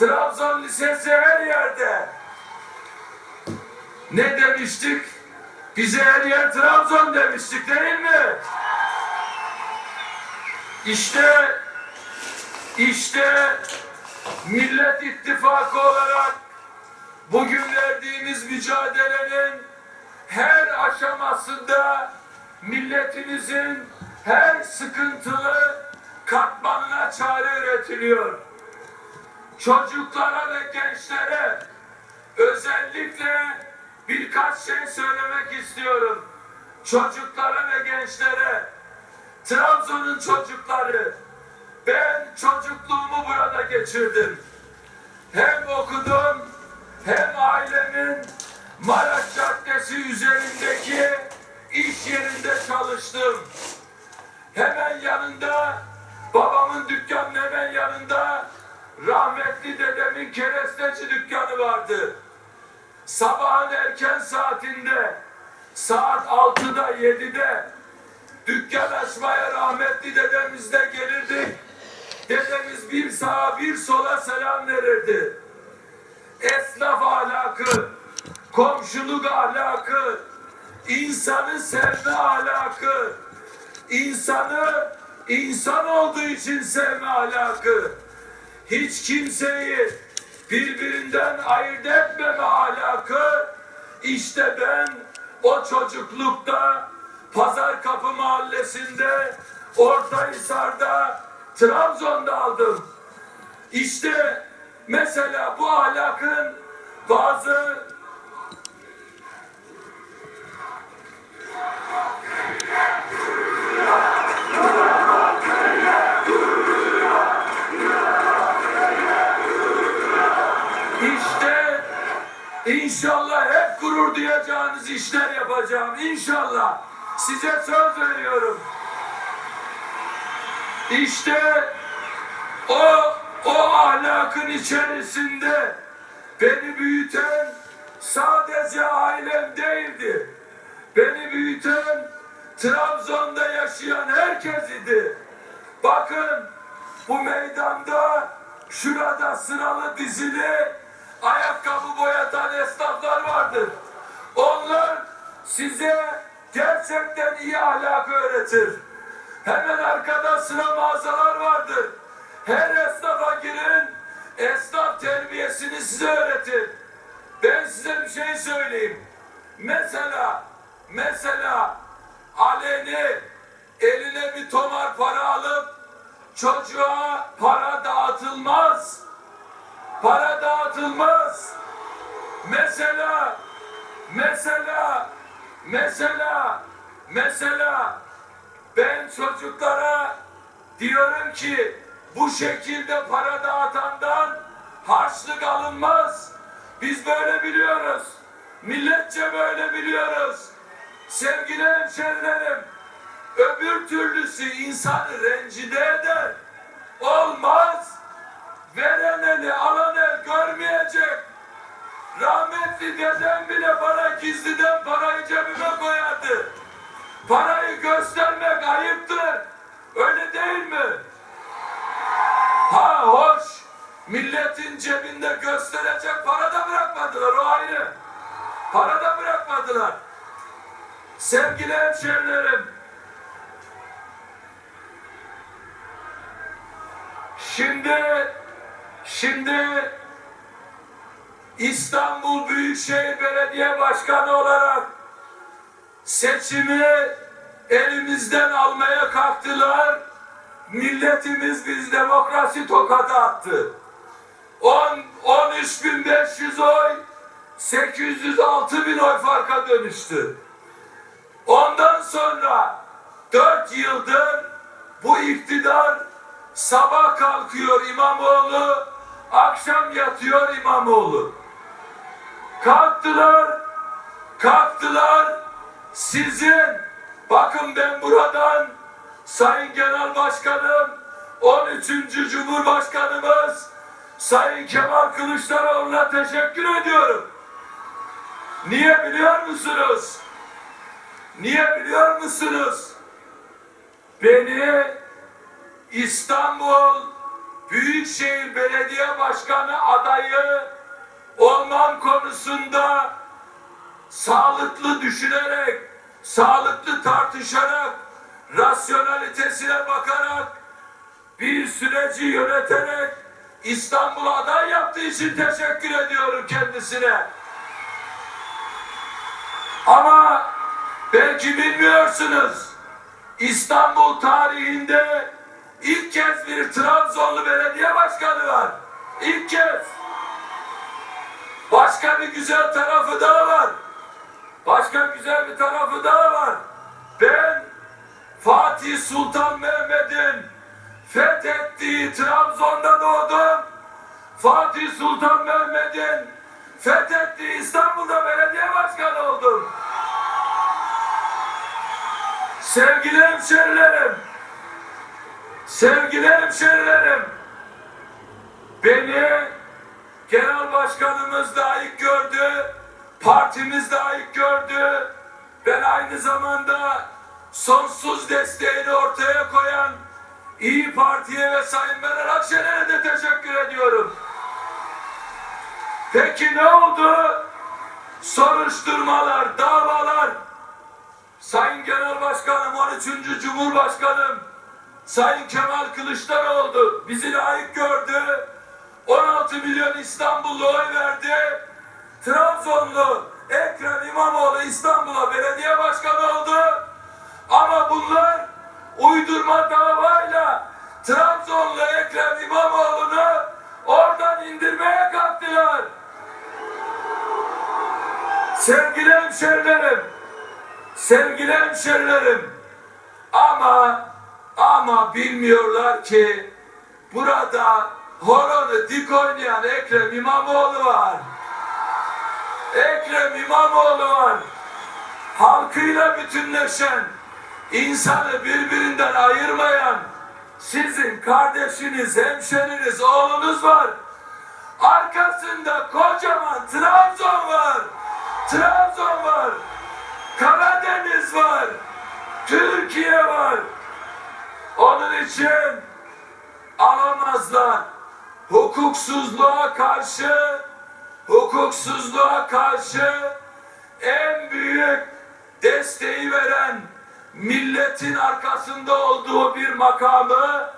Trabzon Lisesi her yerde. Ne demiştik? Bize her yer Trabzon demiştik değil mi? İşte işte Millet İttifakı olarak bugün verdiğimiz mücadelenin her aşamasında milletimizin her sıkıntılı katmanına çare üretiliyor. Çocuklara ve gençlere özellikle birkaç şey söylemek istiyorum. Çocuklara ve gençlere Trabzon'un çocukları ben çocukluğumu burada geçirdim. Hem okudum hem ailemin Maraş Caddesi üzerindeki iş yerinde çalıştım. Hemen yanında babamın dükkanının hemen yanında rahmetli dedemin keresteci dükkanı vardı. Sabahın erken saatinde saat 6'da 7'de dükkan açmaya rahmetli dedemiz de gelirdik. Dedemiz bir sağa bir sola selam verirdi. Esnaf ahlakı, komşuluk ahlakı, insanı sevme ahlakı, insanı insan olduğu için sevme ahlakı, hiç kimseyi birbirinden ayırt etmeme ahlakı, işte ben o çocuklukta Pazar Kapı Mahallesi'nde, Ortahisar'da, Trabzon'da aldım. İşte mesela bu ahlakın bazı işler yapacağım. İnşallah. Size söz veriyorum. İşte o o ahlakın içerisinde beni büyüten sadece ailem değildi. Beni büyüten Trabzon'da yaşayan herkes idi. Bakın bu meydanda şurada sıralı dizili ayakkabı boyatan esnaflar vardır. Onlar size gerçekten iyi ahlakı öğretir. Hemen arkada mağazalar vardır. Her esnafa girin, esnaf terbiyesini size öğretir. Ben size bir şey söyleyeyim. Mesela, mesela aleni eline bir tomar para alıp çocuğa para dağıtılmaz. Para dağıtılmaz. Mesela, mesela, mesela, mesela ben çocuklara diyorum ki bu şekilde para dağıtandan harçlık alınmaz. Biz böyle biliyoruz. Milletçe böyle biliyoruz. Sevgili hemşerilerim, öbür türlüsü insanı rencide eder. Rahmetli dedem bile bana gizliden parayı cebime koyardı. Parayı göstermek ayıptır. Öyle değil mi? Ha hoş. Milletin cebinde gösterecek para da bırakmadılar o ayrı. Para da bırakmadılar. Sevgili hemşerilerim. Şimdi şimdi İstanbul Büyükşehir Belediye Başkanı olarak seçimi elimizden almaya kalktılar. Milletimiz biz demokrasi tokadı attı. 10 13.500 oy 806 bin oy farka dönüştü. Ondan sonra 4 yıldır bu iktidar sabah kalkıyor İmamoğlu, akşam yatıyor İmamoğlu. Kalktılar, kalktılar. Sizin, bakın ben buradan Sayın Genel Başkanım, 13. Cumhurbaşkanımız Sayın Kemal Kılıçdaroğlu'na teşekkür ediyorum. Niye biliyor musunuz? Niye biliyor musunuz? Beni İstanbul Büyükşehir Belediye Başkanı adayı olmam konusunda sağlıklı düşünerek, sağlıklı tartışarak, rasyonalitesine bakarak, bir süreci yöneterek İstanbul'a aday yaptığı için teşekkür ediyorum kendisine. Ama belki bilmiyorsunuz, İstanbul tarihinde ilk kez bir Trabzonlu belediye başkanı var. İlk kez. Başka bir güzel tarafı daha var. Başka güzel bir tarafı daha var. Ben Fatih Sultan Mehmet'in fethettiği Trabzon'da doğdum. Fatih Sultan Mehmet'in fethettiği İstanbul'da belediye başkanı oldum. Sevgili hemşerilerim, sevgili hemşerilerim, beni genel başkanımız layık gördü, partimiz layık gördü. Ben aynı zamanda sonsuz desteğini ortaya koyan İyi Parti'ye ve Sayın Meral Akşener'e de teşekkür ediyorum. Peki ne oldu? Soruşturmalar, davalar, Sayın Genel Başkanım, 13. Cumhurbaşkanım, Sayın Kemal Kılıçdaroğlu bizi layık gördü. 16 milyon İstanbullu oy verdi. Trabzonlu Ekrem İmamoğlu İstanbul'a belediye başkanı oldu. Ama bunlar uydurma davayla Trabzonlu Ekrem İmamoğlu'nu oradan indirmeye kalktılar. Sevgili hemşerilerim, sevgili hemşerilerim, ama ama bilmiyorlar ki burada horonu dik oynayan Ekrem İmamoğlu var. Ekrem İmamoğlu var. Halkıyla bütünleşen, insanı birbirinden ayırmayan sizin kardeşiniz, hemşeriniz, oğlunuz var. Arkasında kocaman Trabzon var. Trabzon var. Karadeniz var. Türkiye var. Onun için alamazlar. Hukuksuzluğa karşı hukuksuzluğa karşı en büyük desteği veren milletin arkasında olduğu bir makamı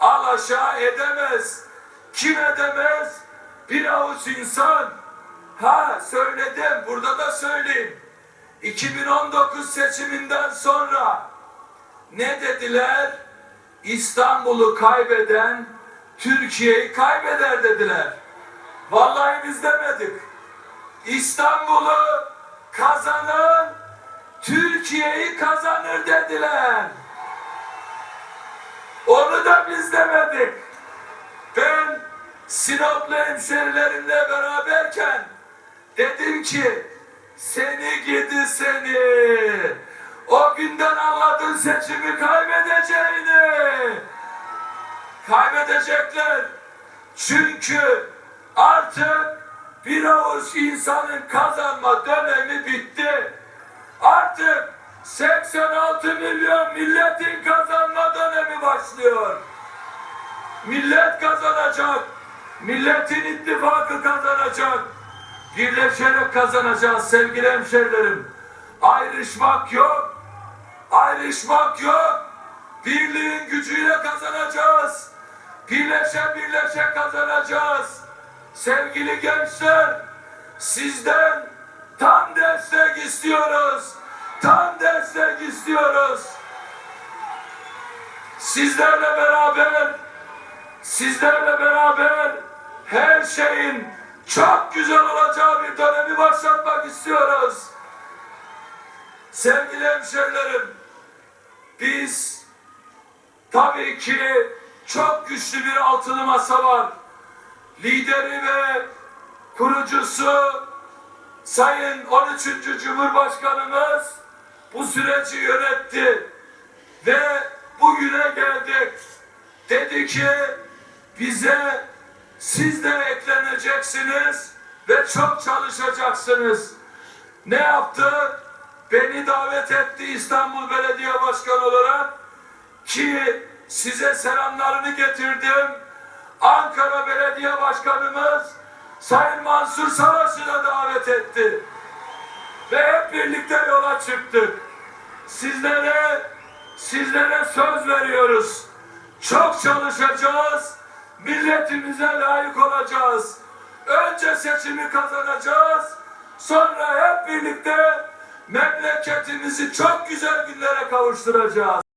alaşağı edemez. Kim edemez? Bir avuç insan. Ha söyledim, burada da söyleyeyim. 2019 seçiminden sonra ne dediler? İstanbul'u kaybeden Türkiye'yi kaybeder dediler. Vallahi biz demedik. İstanbul'u kazanan Türkiye'yi kazanır dediler. Onu da biz demedik. Ben Sinoplu hemşerilerimle beraberken dedim ki seni gidi seni o günden anladın seçimi kaybedeceğini kaybedecekler çünkü artık bir avuç insanın kazanma dönemi bitti artık 86 milyon milletin kazanma dönemi başlıyor millet kazanacak milletin ittifakı kazanacak birleşerek kazanacağız sevgili hemşerilerim. Ayrışmak yok. Ayrışmak yok. Birliğin gücüyle kazanacağız. Birleşe birleşe kazanacağız. Sevgili gençler, sizden tam destek istiyoruz. Tam destek istiyoruz. Sizlerle beraber sizlerle beraber her şeyin çok güzel olacağı bir dönemi başlatmak istiyoruz. Sevgili hemşerilerim, biz tabii ki çok güçlü bir altılı masa var. Lideri ve kurucusu Sayın 13. Cumhurbaşkanımız bu süreci yönetti ve bugüne geldik. Dedi ki bize siz de ekleneceksiniz ve çok çalışacaksınız. Ne yaptı? Beni davet etti İstanbul Belediye Başkanı olarak ki size selamlarını getirdim. Ankara Belediye Başkanımız Sayın Mansur Savaş'ı da davet etti. Ve hep birlikte yola çıktık. Sizlere, sizlere söz veriyoruz. Çok çalışacağız. Milletimize layık olacağız. Önce seçimi kazanacağız. Sonra hep birlikte memleketimizi çok güzel günlere kavuşturacağız.